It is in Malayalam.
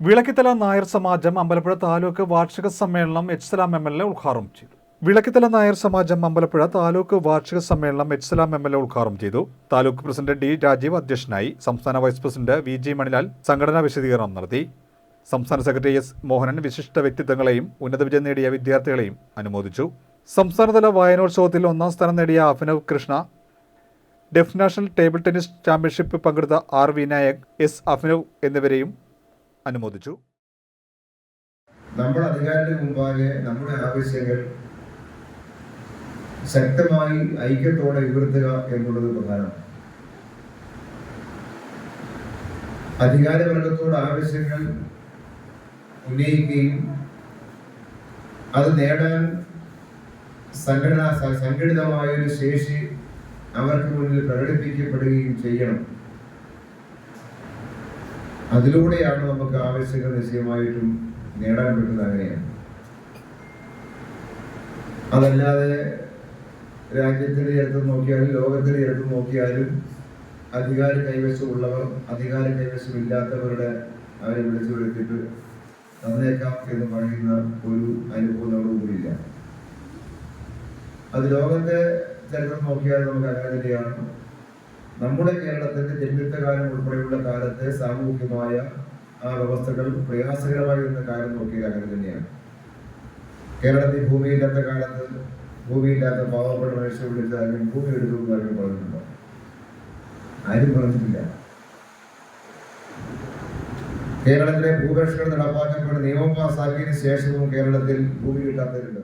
വിളക്കിത്തല നായർ സമാജം അമ്പലപ്പുഴ താലൂക്ക് വാർഷിക സമ്മേളനം H Salam M L A ഉദ്ഘാടനം ചെയ്തു. വിളക്കിത്തല നായർ സമാജം അമ്പലപ്പുഴ താലൂക്ക് വാർഷിക സമ്മേളനം H Salam M L A ഉദ്ഘാടനം ചെയ്തു. താലൂക്ക് പ്രസിഡന്റ് ഡി രാജീവ് അധ്യക്ഷനായി സംസ്ഥാന vice president V G Manilal സംഘടനാ വിശദീകരണം നടത്തി. സംസ്ഥാന സെക്രട്ടറി എസ് മോഹനൻ വിശിഷ്ട വ്യക്തിത്വങ്ങളെയും ഉന്നത വിജയം നേടിയ വിദ്യാർത്ഥികളെയും അനുമോദിച്ചു. സംസ്ഥാനതല വായനോത്സവത്തിൽ ഒന്നാം സ്ഥാനം നേടിയ Abhinav Krishna deaf national table tennis championship പങ്കെടുത്ത ആർ വിനായക് എസ് അഭിനവ് എന്നിവരെയും അനുമോദിച്ചു. നമ്മൾ അധികാരത്തിന് മുമ്പാകെ നമ്മുടെ ആവശ്യങ്ങൾ ശക്തമായി ഐക്യത്തോടെ ഉയർത്തുക എന്നുള്ളത് പ്രധാനമാണ്. അധികാരവർഗത്തോട് ആവശ്യങ്ങൾ ഉന്നയിക്കുകയും അത് നേടാൻ സംഘടന സംഘടിതമായ ഒരു ശേഷി അവർക്ക് മുന്നിൽ പ്രകടിപ്പിക്കപ്പെടുകയും ചെയ്യണം. അതിലൂടെയാണ് നമുക്ക് ആവശ്യങ്ങൾ നിശ്ചയമായിട്ടും നേടാൻ പറ്റുന്ന അങ്ങനെയാണ്. അതല്ലാതെ രാജ്യത്തിന്റെ ചരിത്രം നോക്കിയാലും ലോകത്തിന്റെ ചരിത്രം നോക്കിയാലും അധികാര കൈവശമുള്ളവർ അധികാര കൈവശമില്ലാത്തവരുടെ അവരെ വിളിച്ചു വരുത്തിയിട്ട് തന്നേക്കാം എന്ന് പറയുന്ന ഒരു അനുഭവം നമ്മുടെ മുമ്പിലില്ല. അത് ലോകത്തെ ചരിത്രം നോക്കിയാൽ നമുക്ക് അങ്ങനെ തന്നെയാണ് നമ്മുടെ കേരളത്തിന്റെ ജന്മിത്തകാലം ഉൾപ്പെടെയുള്ള കാലത്തെ സാമൂഹികമായ ആ വ്യവസ്ഥകൾ പ്രയാസകരമായിരുന്ന കാലം നോക്കിയത് അങ്ങനെ തന്നെയാണ്. കേരളത്തിൽ ഭൂമിയില്ലാത്ത കാലത്ത് ഭൂമിയില്ലാത്ത പാവപ്പെട്ട മനുഷ്യരെ വിളിച്ചാലും ഭൂമി എടുത്തു എന്ന് ആരും പറഞ്ഞിട്ടുണ്ടോ ആരും പറഞ്ഞിട്ടില്ല. കേരളത്തിലെ ഭൂപരിഷ്കരണം നടപ്പാക്കപ്പെടുന്ന നിയമം പാസ്സാക്കിയതിനു ശേഷവും കേരളത്തിൽ ഭൂമി കിട്ടാത്തവരുണ്ട്.